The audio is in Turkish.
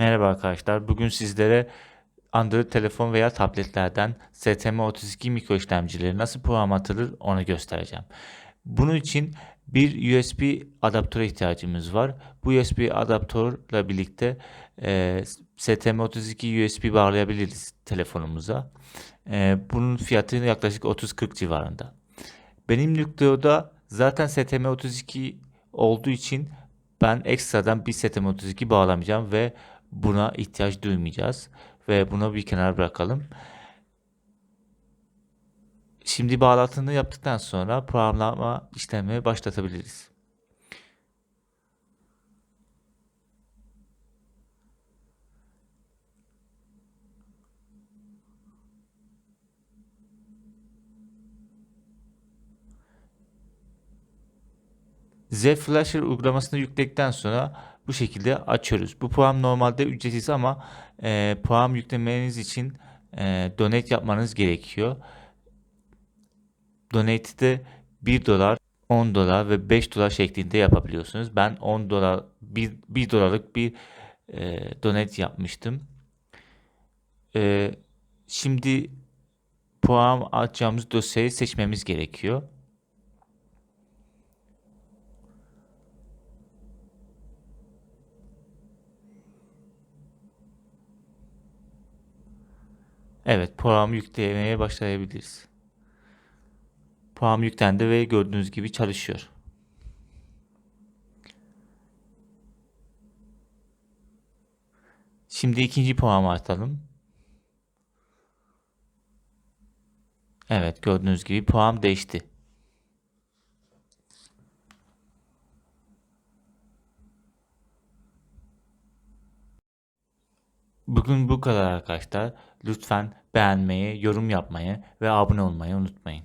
Merhaba arkadaşlar. Bugün sizlere Android telefon veya tabletlerden STM32 mikro işlemcileri nasıl program atılır onu göstereceğim. Bunun için bir USB adaptöre ihtiyacımız var. Bu USB adaptörle birlikte e, STM32 USB bağlayabiliriz telefonumuza. E, bunun fiyatı yaklaşık 30-40 civarında. Benim Nucleo'da zaten STM32 olduğu için ben ekstradan bir STM32 bağlamayacağım ve buna ihtiyaç duymayacağız. Ve bunu bir kenara bırakalım. Şimdi bağlantını yaptıktan sonra programlama işlemi başlatabiliriz. Z Flasher uygulamasını yükledikten sonra bu şekilde açıyoruz. Bu program normalde ücretsiz ama e, program yüklemeniz için e, donate yapmanız gerekiyor. Donate'i de 1 dolar, 10 dolar ve 5 dolar şeklinde yapabiliyorsunuz. Ben 10 dolar, 1, 1 dolarlık bir e, donate yapmıştım. E, şimdi program açacağımız dosyayı seçmemiz gerekiyor. Evet, programı yüklemeye başlayabiliriz. Program yüklendi ve gördüğünüz gibi çalışıyor. Şimdi ikinci programı atalım. Evet, gördüğünüz gibi program değişti. Bugün bu kadar arkadaşlar. Lütfen beğenmeyi, yorum yapmayı ve abone olmayı unutmayın.